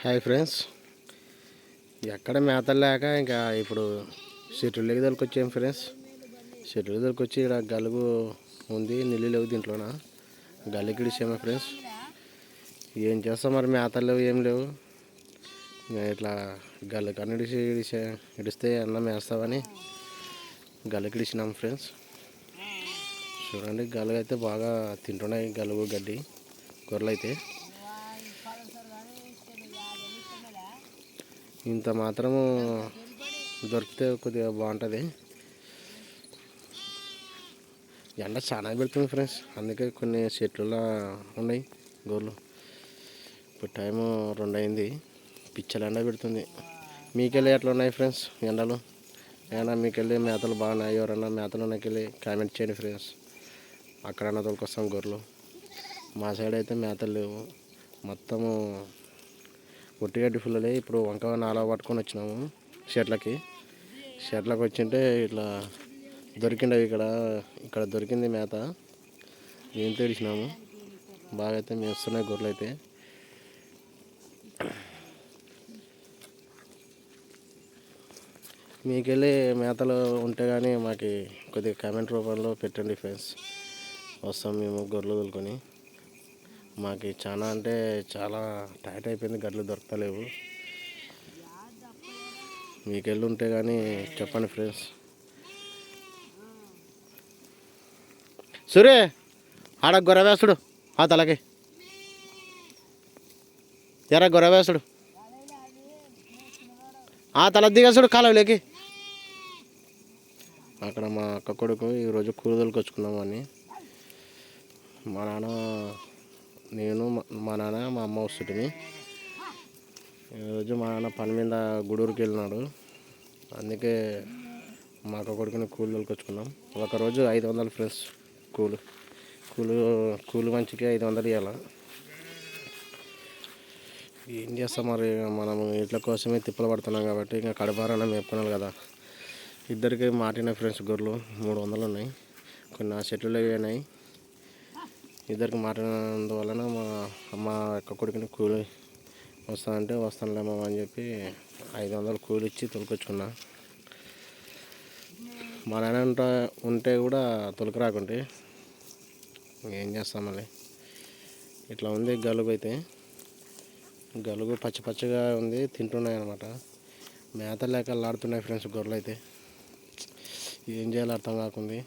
Hi friends. ఎక్కడ మేతలు లేక ఇంకా ఇప్పుడు చెట్లకి దొరికొచ్చాం ఫ్రెండ్స్. చెట్లకి దొరికొచ్చి ఇక్కడ గలుగు ఉంది నీళ్ళు లేవు దీంట్లోన. గల్లికి ఫ్రెండ్స్. ఏం చేస్తాం మరి మేతలు లేవు ఏం లేవు. ఇట్లా గల్లకన్నా ఇడిచి ఇడిచే ఇడిస్తే అన్నం వేస్తామని గల్లికి ఇడిచినాం ఫ్రెండ్స్. చూడండి గలుగు అయితే బాగా తింటున్నాయి గలుగు గడ్డి గొర్రెలు అయితే ఇంత మాత్రము దొరికితే కొద్దిగా బాగుంటుంది. ఎండ చాలా పెడుతుంది ఫ్రెండ్స్. అందుకే కొన్ని చెట్లులా ఉన్నాయి గోర్లు. ఇప్పుడు టైము రెండు అయింది పిచ్చలు ఎండ పెడుతుంది. మీకెళ్ళి ఎట్లా ఉన్నాయి ఫ్రెండ్స్ ఎండలు? ఏమన్నా మీకెళ్ళి మేతలు బాగున్నాయి? ఎవరన్నా మేతలు ఉన్నాకెళ్ళి కామెంట్ చేయండి ఫ్రెండ్స్. అక్కడన్నా తోలుకొస్తాం గొర్రెలు మా సైడ్ అయితే మేతలు లేవు. మొత్తము ఒట్టిగడ్డి ఫుల్లలే. ఇప్పుడు వంక నాలా పట్టుకొని వచ్చినాము షెట్లకి షెట్లకు వచ్చింటే ఇట్లా దొరికిండవి ఇక్కడ. ఇక్కడ దొరికింది మేత. మేము తెలిసినాము బాగా అయితే మేస్తున్నాయి గొర్రెలు అయితే మీకెళ్ళి మేతలు ఉంటే కానీ మాకు కొద్దిగా కామెంట్ రూపంలో పెట్టండి ఫ్రెండ్స్. వస్తాం మేము గొర్రెలు వదులుకొని మాకు చాలా అంటే చాలా టైట్ అయిపోయింది గడ్లు దొరకలేవు. మీకు వెళ్ళి ఉంటే కానీ చెప్పండి ఫ్రెండ్స్. సూరే ఆడ గొర్రవేసుడు ఆ తలకి. ఎరా గొర్రవేసుడు ఆ తల దిగేసుడు కాలువలోకి. అక్కడ మా అక్క కొడుకు ఈరోజు కూరదోలుకి వచ్చుకున్నామని మా నాన్న నేను మా- నాన్న మా అమ్మ వస్తుంటిని ఈరోజు మా నాన్న పని మీద గూడూరుకి వెళ్ళినాడు. అందుకే మా అక్క కొడుకుని కూలి తోలుకొచ్చుకున్నాం. ఒకరోజు ఐదు వందలు ఫ్రెండ్స్ కూలు. కూలు కూలి మంచికి ఐదు వందలు ఇవ్వాలి ఏం చేస్తాం మరి? మనం ఇట్ల కోసమే తిప్పలు పడుతున్నాం కాబట్టి ఇంకా కడపారన్న మేపుకున్నాను కదా. ఇద్దరికి మాటిన ఫ్రెండ్స్ గొర్రెలు మూడు వందలు ఉన్నాయి. కొన్ని నా చెట్లు అయినాయి ఇద్దరికి మాట్లాడినందువలన మా అమ్మ యొక్క కొడుకుని కూలి వస్తానంటే వస్తానులేమా అని చెప్పి ఐదు వందలు కూలి ఇచ్చి తొలకొచ్చుకున్నా. మా నాన్న ఉంటే కూడా తొలక రాకుంటే ఏం చేస్తాం మళ్ళీ? ఇట్లా ఉంది గలుగు అయితే. గలుగు పచ్చ పచ్చగా ఉంది తింటున్నాయి అనమాట మేత లేక లాడుతున్నాయి ఫ్రెండ్స్ గొర్రెలు అయితే. ఏం చేయాలో అర్థం కాకుంది.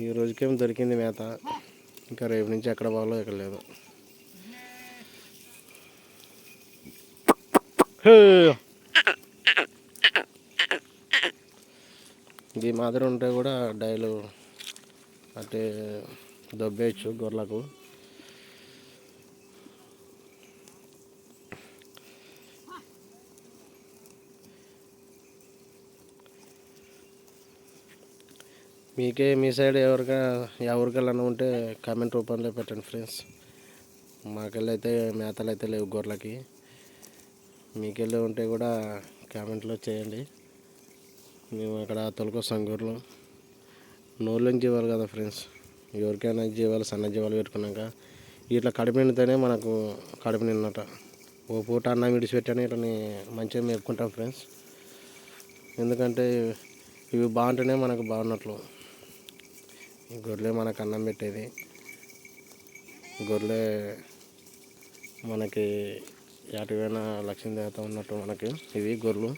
ఈ రోజుకేం దొరికింది మేత? ఇంకా రేపు నుంచి ఎక్కడ పోవాలో ఎక్కడ లేదు. ఇది ఈ మాదిరి ఉంటే కూడా డైలు అంటే దొబ్బేయచ్చు గొర్రెలకు. మీకే మీ సైడ్ ఎవరికా ఎవరికెళ్ళన్నా ఉంటే కామెంట్ రూపంలో పెట్టండి ఫ్రెండ్స్. మాకెళ్ళి అయితే మేతలు అయితే లేవు గొర్రెలకి. మీకెళ్ళి ఉంటే కూడా కామెంట్లో చేయండి. మేము అక్కడ తొలకొస్తాం గొర్రెలు నోళ్ళని జీవాలు కదా ఫ్రెండ్స్. ఎవరికైనా జీవాలు సన్న జీవాలు పెట్టుకున్నాక ఇట్లా కడుపు నిండితేనే మనకు కడుపు నిన్నట ఓ పూట అన్నం విడిచిపెట్టాను ఇట్లని మంచిగా మేపుకుంటాం ఫ్రెండ్స్. ఎందుకంటే ఇవి బాగుంటేనే మనకు బాగున్నట్లు. గొర్రె మనకు అన్నం పెట్టేది. గొర్రె మనకి ఎటువైన లక్ష్యం దేవత ఉన్నట్టు మనకి ఇవి గొర్రెలు.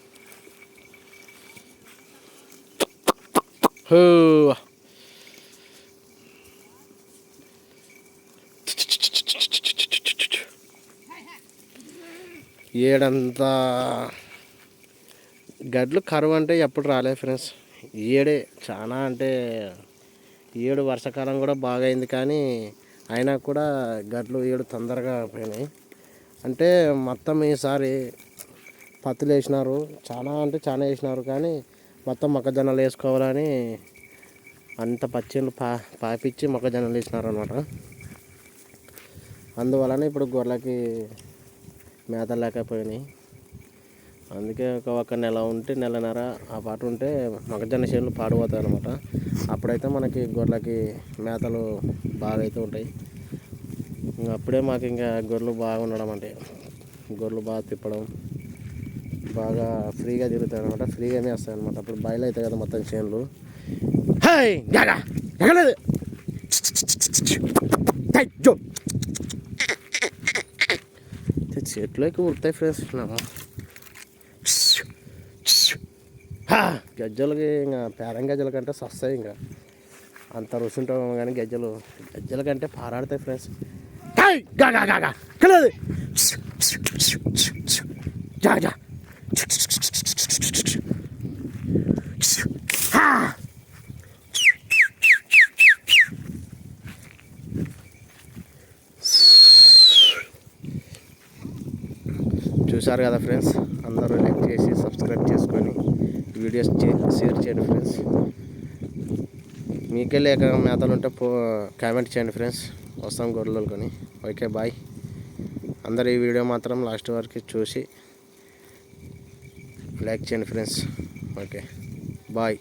ఏడంతా గడ్లు కరువు అంటే ఎప్పుడు రాలేదు ఫ్రెండ్స్. ఏడే చాలా అంటే ఏడు వర్షాకాలం కూడా బాగైంది కానీ అయినా కూడా గడ్లు ఏడు తొందరగా పోయినాయి. అంటే మొత్తం ఈసారి పత్తులు వేసినారు. చాలా అంటే చాలా వేసినారు కానీ మొత్తం మొక్కజొన్నలు వేసుకోవాలని అంత పచ్చిళ్ళు పా పాపిచ్చి మొక్కజొన్నలు వేసినారు అనమాట అందువలన ఇప్పుడు గొర్రెలకి మేత లేకపోయినాయి. అందుకే ఒక ఒక నెల ఉంటే నెలన్నర ఆ పాటు ఉంటే మొక్కజొన్న చేనులు పాడిపోతాయి అనమాట అప్పుడైతే మనకి గొర్రెలకి మేతలు బాగా అయితే ఉంటాయి అప్పుడే మాకు ఇంకా గొర్రెలు బాగా ఉండడం అంటే గొర్రెలు బాగా తిప్పడం బాగా ఫ్రీగా తిరుగుతాయి అనమాట ఫ్రీగానే వస్తాయి అనమాట అప్పుడు బయలు అవుతాయి కదా మొత్తం చేనులు. హాయ్ జాగా ఎగలేదు. అయ్యో. చెట్లోకి ఉడతాయి ఫ్రెండ్స్. గజ్జలకి ఇంకా పేరం గజ్జల కంటే సస్తాయి ఇంకా. అంత రుచి ఉంటాం కానీ గజ్జలు. గజ్జల కంటే పారాడతాయి ఫ్రెండ్స్ కలదు! జా జా. చూసారు కదా ఫ్రెండ్స్ అందరూ లైక్ చేసి సబ్స్క్రైబ్ చేసుకొని వీడియోస్ షేర్ చేయండి ఫ్రెండ్స్. మీకెళ్ళి ఎక్కడ మేతలు ఉంటే పో కామెంట్ చేయండి ఫ్రెండ్స్. వస్తాం గొర్రెలు ఓకే బాయ్. అందరు ఈ వీడియో మాత్రం లాస్ట్ వరకు చూసి లైక్ చేయండి ఫ్రెండ్స్. Okay bye.